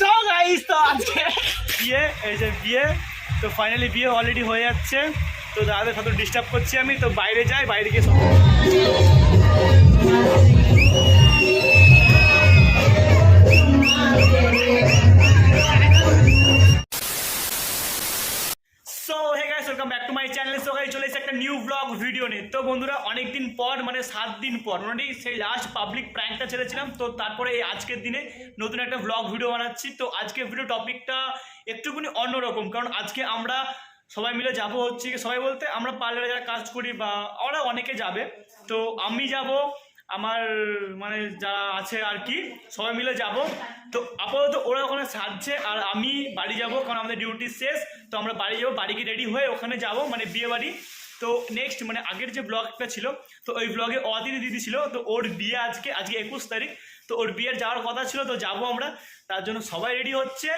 So guys তো আজকে বিয়ে, এই যে বিয়ে, তো ফাইনালি বিয়ে অলরেডি হয়ে যাচ্ছে। তো দাদাদের সাথে ডিস্টার্ব করছি আমি, তো বাইরে যাই, বাইরে গিয়ে সব to my channel so guys চলে এসেছে একটা নিউ ব্লগ ভিডিও নিয়ে। তো বন্ধুরা অনেক দিন পর মানে সাত দিন পর মানে সেই লাস্ট পাবলিক প্র্যাঙ্কটা ছেড়েছিলাম। তো তারপরে এই আজকের দিনে নতুন একটা ব্লগ ভিডিও বানাচ্ছি। তো আজকে ভিডিও টপিকটা একটুখানি অন্যরকম, কারণ আজকে আমরা সবাই মিলে যাব হচ্ছে সবাই বলতে আমরা পার্লারে যারা কাজ করি বা ওরা অনেকে যাবে। তো আমি যাব আমার মানে যারা আছে আর কি, সবাই মিলে যাব। তো আপাতত ওরা ওখানে সাজছে আর আমি বাড়ি যাব, কারণ আমাদের ডিউটি শেষ। তো আমরা বাড়ি যাব, বাড়ি গিয়ে রেডি হয়ে ওখানে যাব মানে বিয়ে বাড়ি। তো নেক্সট মানে আগের যে ব্লগটা ছিল, তো ওই ব্লগে অদিনে দিদি ছিল, তো ওর বিয়ে আজকে আজকে একুশ তারিখ। তো ওর বিয়ের যাওয়ার কথা ছিল, তো যাব আমরা। তার জন্য সবাই রেডি হচ্ছে।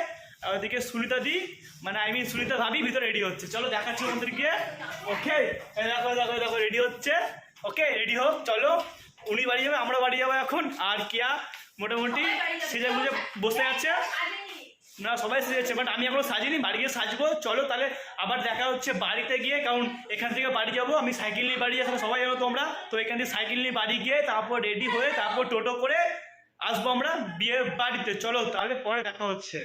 আর ওদিকে সুনিতা দি মানে আই মিন সুনিতা ভাবি ভিতরে রেডি হচ্ছে। চলো দেখাচ্ছি ওদেরকে। ওকে দেখো দেখো দেখো রেডি হচ্ছে। ওকে রেডি হোক, চলো। উনি বাড়ি যাবে আমরা বাড়ি যাব এখন। আর কিয়া মোটামুটি সেজে বুঝে বসে আছে। না সবাই সেজেছে বাট আমি এখনও সাজিনি বাড়ি গিয়ে সাজবো। চলো তাহলে আবার দেখা হচ্ছে বাড়িতে গিয়ে কারণ এখান থেকে বাড়ি যাব আমি সাইকেল নিয়ে বাড়ি যাব সবাই জানো তোমরা। তো এখান থেকে সাইকেল নিয়ে বাড়ি গিয়ে তারপর রেডি হয়ে তারপর টোটো করে আসব আমরা বিয়ে বাড়িতে। চলো তাহলে পরে দেখা হচ্ছে।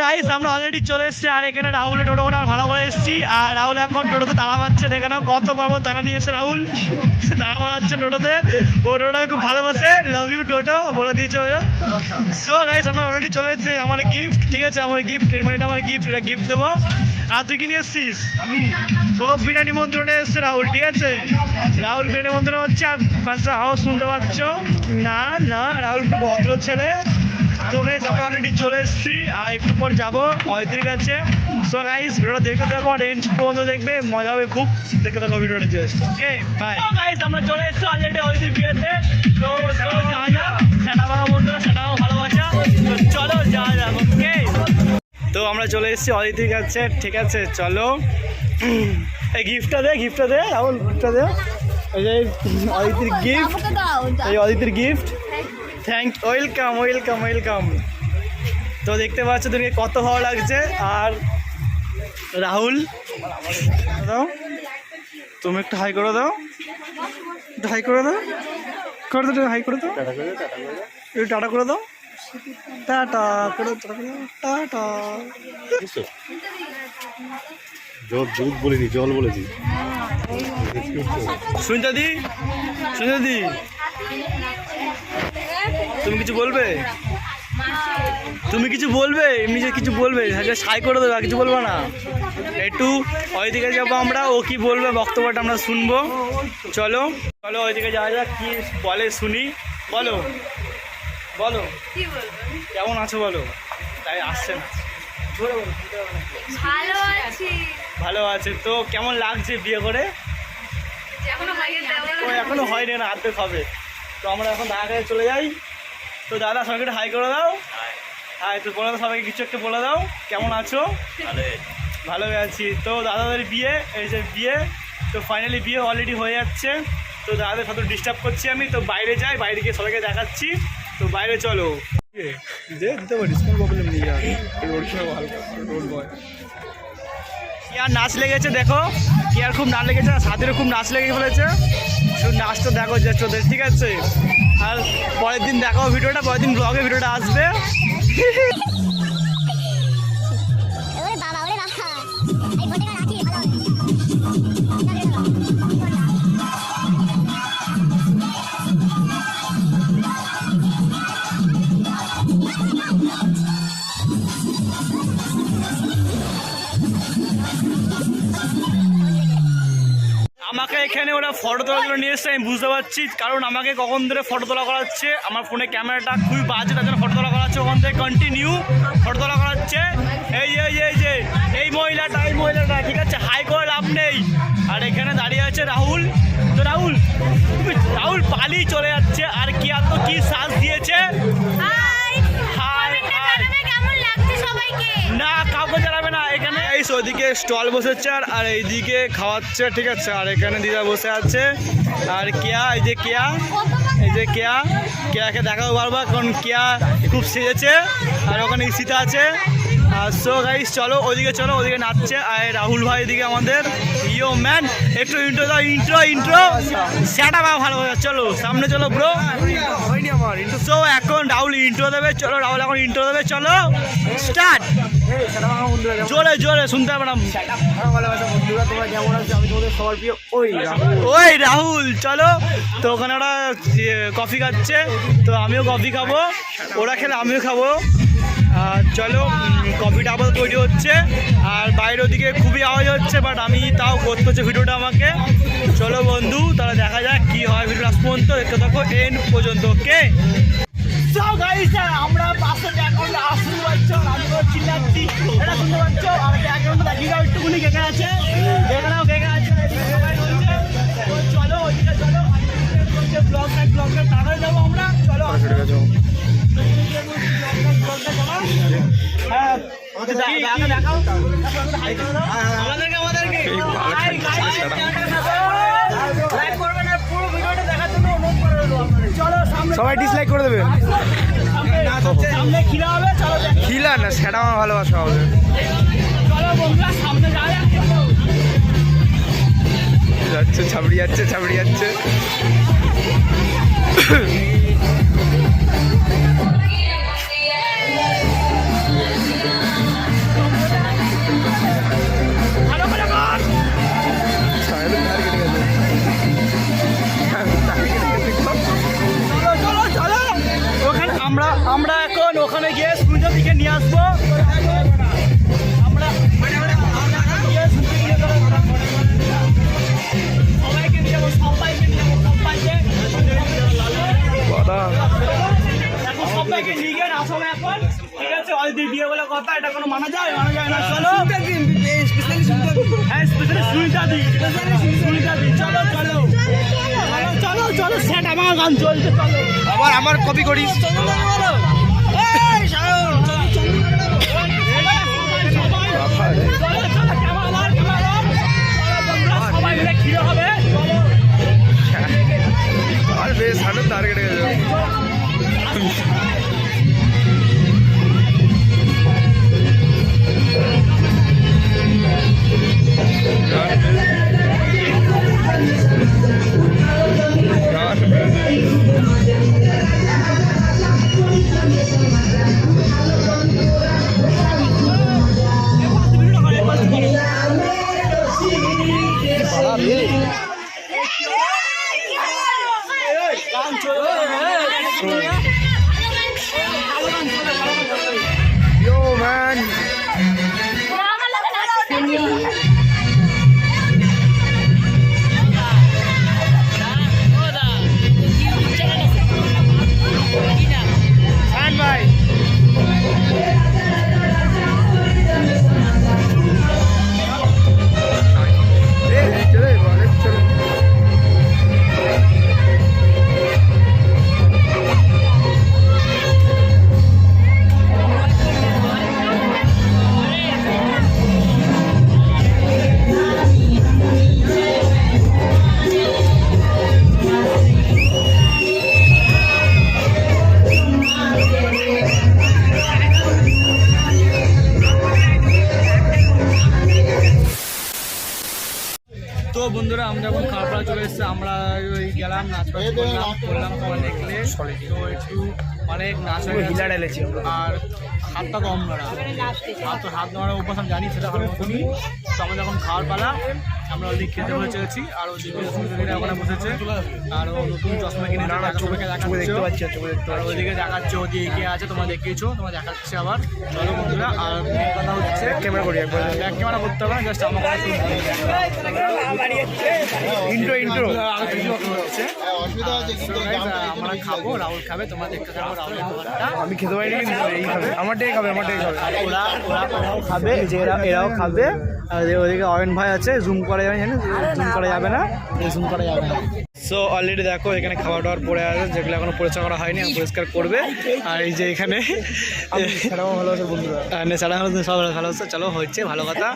গাইস আমরা অলরেডি চলে এসেছি, আর এখানে রাহুলের টোটো ওটা ভাড়া করে এসেছি। আর রাহুল এখন টোটোতে তাড়া মারছে, দেখে নাও কত পাবো তারা নিয়েছে রাহুল। তাড়া মারাচ্ছে টোটোতে। ও টোটো খুব ভালোবাসে। লাভ ইউ টোটো বলে দিয়েছে ওরা সো গাইস আমরা অলরেডি চলে এসেছি, আমার গিফট ঠিক আছে? আমার গিফট মানে এটা আমার গিফট এটা গিফট দেবো। আর তুই কি নিয়ে এসছিস? ও বিনা নিমন্ত্রণে এসছে রাহুল, ঠিক আছে? রাহুল বিনা নিমন্ত্রণ হচ্ছে, আর পাঁচটা হাউস শুনতে পাচ্ছ। না না, রাহুল ভদ্র ছেলে। অলরেডি চলে এসেছি আর একটু পর যাব অয়ত্রীর কাছে সো গাইস ভিডিওটা দেখে থাকো আর এন্ড পর্যন্ত দেখবে মজা হবে খুব। দেখে থাকো ভিডিওটা জাস্ট ওকে বাই গাইস আমরা চলে এসেছি অলরেডি অয়ত্রীর বিয়েতে তো চলো যাওয়া যাক। সেটা বন্ধুরা সেটাও ভালোবাসা। তো চলো যাওয়া যাক ওকে তো আমরা চলে এসেছি অদিতির কাছে ঠিক আছে চলো। এই গিফটটা দে গিফটটা দে রাহুল গিফটটা দে। এই যে অদিতির গিফট এই অদিতির gift thank welcome welcome welcome তো দেখতে পাচ্ছ তোকে কত ভালো লাগছে। আর রাহুল দাও। তুমি একটু হাই করে দাও। হাই করে দাও। করে দাও হাই করে দাও। একটু টাটা করে দাও। টাটা করে টাটা জল দুধ বলিনি জল বলেছি সুনিতা দি সুনিতা দি। তুমি কিছু বলবে? তুমি কিছু বলবে? এমনি যে কিছু বলবে? সাই করে দেবে কিছু বলব না। একটু ওইদিকে যাব আমরা ও কি বলবে বক্তব্যটা আমরা শুনব। চলো চলো ওইদিকে যাওয়া যাক কি বলে শুনি। বলো বলো। কেমন আছো বলো? তাই আসছে না। ভালো আছি। ভালো আছে তো কেমন লাগছে বিয়ে করে? এখনও হয়নি না হাতে হবে তো আমরা এখন দাদা কাছে চলে যাই। তো দাদা সবাইকে একটু হাই করে দাও। হাই তো বলে দাও সবাইকে কিছু একটা বলে দাও। কেমন আছো? ভালো আছি। তো দাদাদের বিয়ে এই যে বিয়ে তো ফাইনালি বিয়ে অলরেডি হয়ে যাচ্ছে। তো দাদাদের সাথে ডিস্টার্ব করছি আমি। তো বাইরে যাই বাইরে গিয়ে সবাইকে দেখাচ্ছি। তো বাইরে চলো। দিতে পারিস কোনো প্রবলেম নেই আর নাচ লেগেছে দেখো। কি আর খুব নাচ লেগেছে আর সাথেরও খুব নাচ লেগে ফেলেছে। শুধু নাচটা দেখো যে ওদের, ঠিক আছে? আর পরের দিন দেখো ভিডিওটা, পরের দিন ব্লগে ভিডিওটা আসবে। আমাকে এখানে ওরা ফটো তোলাগুলো নিয়ে এসছে, আমি বুঝতে পারছি, কারণ আমাকে কখন ধরে ফটো তোলা করাচ্ছে আমার ফোনে ক্যামেরাটা খুবই বাজে, তার জন্য ফটো তোলা করাচ্ছে ওখান থেকে কন্টিনিউ ফটো তোলা করাচ্ছে এই এই এই যে, এই মহিলাটা এই মহিলাটা, ঠিক আছে হাই করে লাভ নেই। আর এখানে দাঁড়িয়ে আছে রাহুল। তো রাহুল রাহুল পালিয়ে চলে যাচ্ছে, আর কি আর তো কি শ্বাস দিয়েছে? না, কাউকে জানাবে না, এখানে। এই ওদিকে স্টল বসেছে আর এইদিকে খাওয়াচ্ছে, ঠিক আছে। আর এখানে দিদা বসে আছে। আর কেয়া, এই যে কেয়া, এই যে কেয়া। কেয়াকে দেখাবো বারবার, কারণ কেয়া খুব সেজেছে। আর ওখানে ইসিতা আছে। সো গাইস চলো ওদিকে চলো ওদিকে নাচছে। আর রাহুল ভাই এদিকে আমাদের। ইয়ো ম্যান একটু ইন্ট্রো দাও ইন্ট্রো ইন্ট্রো সেটা বা ভালো চলো, সামনে চলো ব্রো সো এখন রাহুল ইন্ট্রো দেবে। চলো, রাহুল এখন ইন্ট্রো দেবে। চলো স্টার্ট জোরে জোরে, শুনতে হবে ওই রাহুল, চলো। তো ওখানে ওরা কফি খাচ্ছে। তো আমিও কফি খাব। ওরা খেলে আমিও খাব। চলো কফিটা আবার তৈরি হচ্ছে। আর বাইরের ওদিকে খুবই আওয়াজ হচ্ছে বাট আমি তাও করতে হচ্ছে ভিডিওটা আমাকে। চলো বন্ধু, তাহলে দেখা যাক কি হয় ভিডিও লাস্ট পর্যন্ত। দেখতে থাকো এন্ড পর্যন্ত ওকে আমরা পাশে চিল্লাচ্ছি। এটা শুনতে পাচ্ছ? আছে? আছে? চলো সামনে সবাই ডিসলাইক করে দেবে। খিলা। হবে চলো দেখ- খিলা না সেটা আমার ভালোবাসা হবে। যাচ্ছে ছাবড়ি যাচ্ছে ছাবড়ি যাচ্ছে। কথা এটা কোনো মানা যায় মানা যায় না চলো। হ্যাঁ স্পেশালি সুনিতা দি সুনিতা দি চলো চলো। চলো চলো চলো। সেট আমার গান চলছে চলো। আবার আমার কপি করিস। এই তো বন্ধুরা আমরা যখন খাওয়া চলে এসেছি। আমরা ওই গেলাম নাচ করলাম করলাম দেখলে। তো একটু অনেক নাচ হয়ে গেছে। হিলা ঢেলেছি আর হাতটা কম নড়া হাত তো হাত নড়ার অভ্যাস আমি জানি সেটা হলো শুনি তো আমরা যখন খাওয়ার পালা আমরা ওদিকে খেতে বসে আর ওদিকে ওখানে বসেছে আর নতুন চশমা কিনে দেখাচ্ছে। আর ওদিকে দেখাচ্ছে ওদিকে কে আছে তোমরা দেখিয়েছো তোমার দেখাচ্ছে আবার। চলো বন্ধুরা আর কথা হচ্ছে ক্যামেরা করি একবার। ব্যাক ক্যামেরা করতে হবে জাস্ট আমার ইন্ট্রো ইন্ট্রো আমরা খাব রাহুল খাবে তোমরা দেখতে থাকো খাবারটা। আমি খেতে কিন্তু এই খাবে। আমারটাই খাবে আমারটাই খাবে। ওরা ওরা খাবে যে এরাও খাবে। আর ওদিকে- অয়ন ভাই আছে জুম করা যাবে জানিস? জুম করা যাবে না? জুম করা যাবে না। সো অলরেডি দেখো এখানে খাবার দাবার পড়ে আছে যেগুলো এখনও পরিষ্কার করা হয়নি পরিষ্কার করবে। আর এই যে এখানে ভালো আছে বন্ধুরা। নেশাটা সব ভালো আছে চলো হচ্ছে ভালো কথা।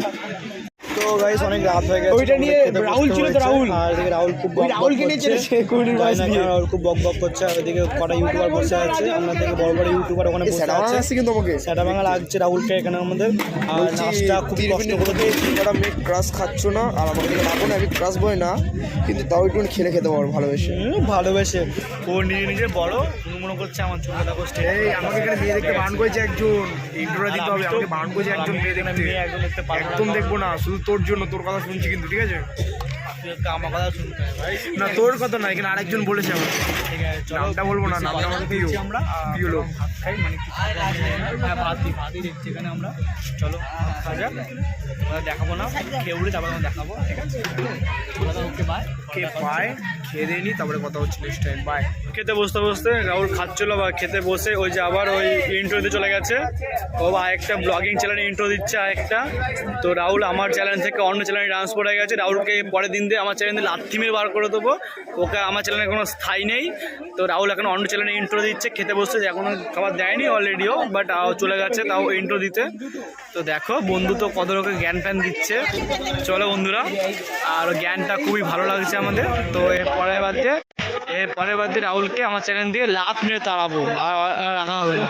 তো গাইস অনেক রাত হয়ে গেছে ওইটা নিয়ে রাহুল ছিল তো রাহুল। আর এদিকে রাহুল খুব ওই বক বক রাহুলকে নিয়ে করছে। চলেছে কুড়ির বয়স জানি নিয়ে। রাহুল খুব বক বক করছে আর ওদিকে কটা ইউটিউবার বসে আছে আমরা থেকে বড় বড় ইউটিউবার ওখানে বসে সেটা আছে। কিন্তু আমাকে। সেটা ভাঙা লাগছে রাহুলকে এখানে আমাদের। আর নাচটা খুব কষ্ট করে দিয়েছি ওরা মেয়ে ক্রাশ খাচ্ছ না? আর আমাকে দিকে না আমি ক্রাশ বই না কিন্তু তাও একটু খেলে খেতে পারো ভালোবেসে। ভালোবেসে। ও নিজে নিজে বড় মনে করছে আমার কষ্ট এই আমাকে এখানে মেয়ে দেখতে বারণ করেছে একজন। ইন্ট্রোটা দিতে হবে আমাকে বারণ করেছে একজন মেয়ে দেখতে। মেয়ে একদম দেখতে পারব একদম দেখব না শুধু তোর জন্য তোর কথা শুনছি কিন্তু ঠিক আছে? আমার কথা শুনতে না তোর কথা না এখানে আরেকজন বলেছে আমার ঠিক আছে চলো। নামটা বলব না, নামটা আমাকে পিও। আমরা। পিও লোক। ভাত খাই মানে কি খাব আমি জানি না। হ্যাঁ ভাত দিই ভাতই দেখছি এখানে আমরা। চলো দেখাবো না খেয়ে তারপর দেখাবো ঠিক আছে? ওকে বাই কে পায়? খেয়ে দেয়নি তারপরে কথা হচ্ছে নেক্সট টাইম বাই খেতে বসতে বসতে রাহুল খাচ্ছিল বা খেতে বসে, ওই যে আবার ওই ইন্ট্রোতে চলে গেছে। ও বা একটা ব্লগিং চ্যানেলে ইন্ট্রো দিচ্ছে আরেকটা। তো রাহুল আমার চ্যানেল থেকে অন্য চ্যানেলে ট্রান্সফার হয়ে গেছে। রাহুলকে পরের দিন দিয়ে আমার চ্যানেলে লাথি মেরে বার করে দেবো। ওকে আমার চ্যানেলে কোনো স্থায়ী নেই। তো রাহুল এখন অন্য চ্যানেলে ইন্ট্রো দিচ্ছে, খেতে বসছে এখনও খাবার দেয়নি অলরেডিও বাট চলে গেছে তাও ইন্ট্রো দিতে। তো দেখো, বন্ধু তো কত রকম জ্ঞান ফ্যান দিচ্ছে। চলো বন্ধুরা, আর জ্ঞানটা খুবই ভালো লাগছে আমাদের। তো এর বার দিয়ে এর পরের বার দিয়ে রাহুলকে আমার চ্যানেল দিয়ে লাভ নিয়ে তাড়াবো। আর রাখা হবে না।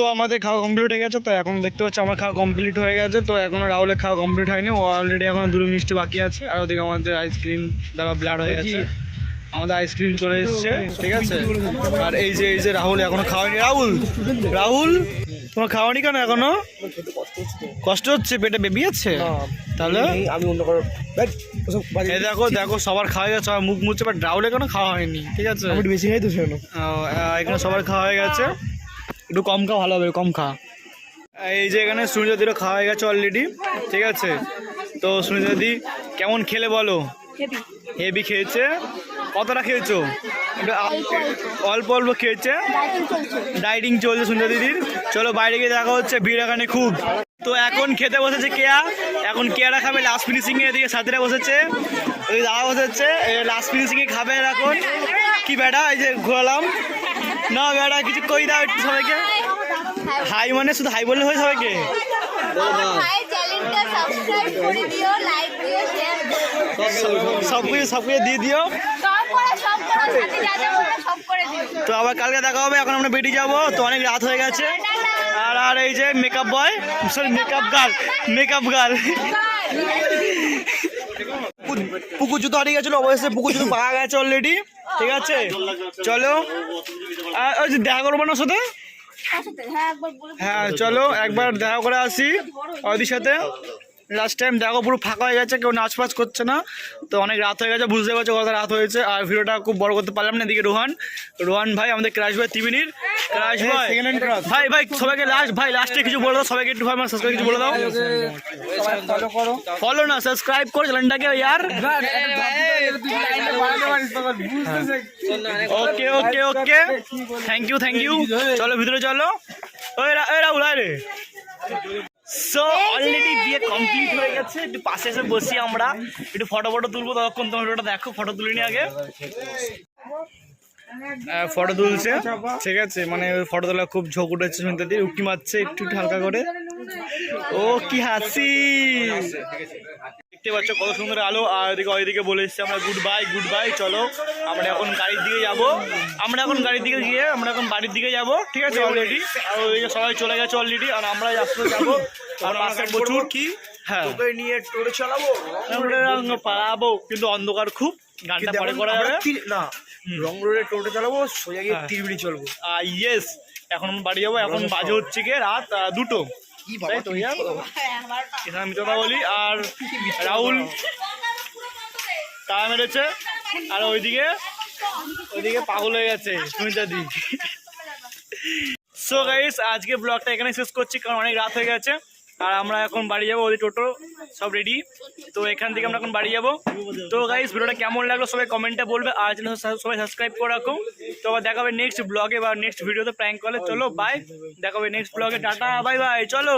তো আমাদের খাওয়া কমপ্লিট হয়ে গেছে তো এখন দেখতে পাচ্ছি আমার খাওয়া কমপ্লিট হয়ে গেছে তো এখনও রাহুলের খাওয়া কমপ্লিট হয়নি ও অলরেডি এখন দুটো মিষ্টি বাকি আছে আর ওদিকে আমাদের আইসক্রিম দ্বারা ব্লাড হয়ে গেছে। আমাদের আইসক্রিম চলে এসেছে ঠিক আছে? আর এই যে এই যে রাহুল এখনও খাওয়ানি রাহুল রাহুল তোমার খাওয়ানি কেন এখনও? কষ্ট হচ্ছে পেটে বেবি আছে? তাহলে? আমি অন্য কারও এই দেখো দেখো সবার খাওয়া গেছে সবার মুখ মুছে বাট রাহুলের কেন খাওয়া হয়নি ঠিক আছে? বেশি খাই তো এখানে সবার খাওয়া হয়ে গেছে। একটু কম খাওয়া ভালো হবে কম খা। এই যে এখানে সুনিতাদিরও খাওয়া হয়ে গেছে অলরেডি ঠিক আছে? তো সুনিতাদি কেমন খেলে বলো? হেভি। খেয়েছে? কতটা খেয়েছো? একটু অল্প। অল্প খেয়েছে? ডাইটিং চলছে। সুনিতা দিদির। চলো বাইরে গিয়ে দেখা হচ্ছে ভিড় এখানে খুব। তো এখন খেতে বসেছে কেয়া? এখন কেয়ারা খাবে লাস্ট ফিনিশিং এ এদিকে সাথীরা বসেছে। ওই দাদা বসেছে লাস্ট ফিনিশিং এ খাবে এখন। কি বেটা এই যে ঘোরালাম? না বেটা কিছু কই দাও একটু সবাইকে। হাই মানে শুধু হাই বললে হয় সবাইকে? সব কিছু সব কিছু দিয়ে দিও। তো আবার কালকে দেখা হবে এখন আমরা বেরিয়ে যাব তো অনেক রাত হয়ে গেছে। আর আর এই যে makeup boy sorry makeup girl makeup girl পুকুর জুতো হারিয়ে গেছিল অবশ্যই পুকুর জুতো পাওয়া গেছে অলরেডি ঠিক আছে? চলো। ওই যে দেখা করব না সাথে? হ্যাঁ হ্যাঁ চলো একবার দেখা করে আসি। অদির সাথে। লাস্ট টাইম দেখো পুরো ফাঁকা হয়ে গেছে কেউ নাচ ফাচ করছে না। তো অনেক রাত হয়ে গেছে বুঝতে পারছ কত রাত হয়েছে। আর ভিডিওটা খুব বড় করতে পারলাম না এদিকে রোহান। রোহান ভাই আমাদের ক্রাশ ভাই ত্রিবেণীর ক্রাশ ভাই। ভাই ভাই সবাইকে লাস্ট ভাই লাস্টে কিছু বলে দাও সবাইকে একটু ভাই আমার সাবস্ক্রাইব কিছু বলে দাও। ফলো না সাবস্ক্রাইব করে চ্যানেলটাকে ইয়ার okay okay okay thank you thank you চলো ভিতরে চলো। ওই রাহুল আয় রে। সো অলরেডি বিয়ে কমপ্লিট হয়ে গেছে। একটু পাশে এসে বসি আমরা। একটু ফটো ফটো তুলবো ততক্ষণ তোমার ফটোটা দেখো ফটো তুলে নি আগে। ফটো তুলছে। ঠিক আছে মানে ফটো তোলা খুব ঝোঁক উঠেছে শুনতে দিয়ে উকি মারছে একটু একটু হালকা করে। ও কি হাসি! দেখতে পাচ্ছ কত সুন্দর আলো। আর এদিকে ওইদিকে বলে এসছি আমরা গুড বাই গুড বাই চলো। আমরা এখন গাড়ির দিকে যাব। আমরা এখন গাড়ির দিকে গিয়ে আমরা এখন বাড়ির দিকে যাব। ঠিক আছে অলরেডি আর ওইদিকে সবাই চলে গেছে অলরেডি আর আমরা আসতে যাব। আর প্রচুর কি? হ্যাঁ। তোকে নিয়ে টোটো চালাবো? পালাবো। কিন্তু অন্ধকার খুব। গানটা পরে করা যাবে। না রং রোডে টোটো চালাবো সোজা গিয়ে হ্যাঁ। তিরবিড়ি চলবো। ইয়েস এখন বাড়ি যাব। এখন বাজে হচ্ছে কি রাত দুটো। তো এখানে বলি? আর রাহুল? তারা মেরেছে। আর ওইদিকে? ওইদিকে পাগল হয়ে গেছে সুমিতা দি। সো গাইস আজকে ব্লগটা এখানে শেষ করছি কারণ অনেক রাত হয়ে গেছে। আর আমরা এখন বাড়ি যাব, ওদের টোটো সব রেডি তো এখান থেকে আমরা এখন বাড়ি যাব। তো গাইস ভিডিওটা কেমন লাগল সবাই কমেন্টে বলবে। আর যেন সবাই সাবস্ক্রাইব করে রাখো। তো আবার দেখা হবে নেক্সট ব্লগে বা নেক্সট ভিডিওতে প্র্যাঙ্ক করলে চলো বাই দেখা হবে নেক্সট ব্লগে টাটা বাই বাই চলো।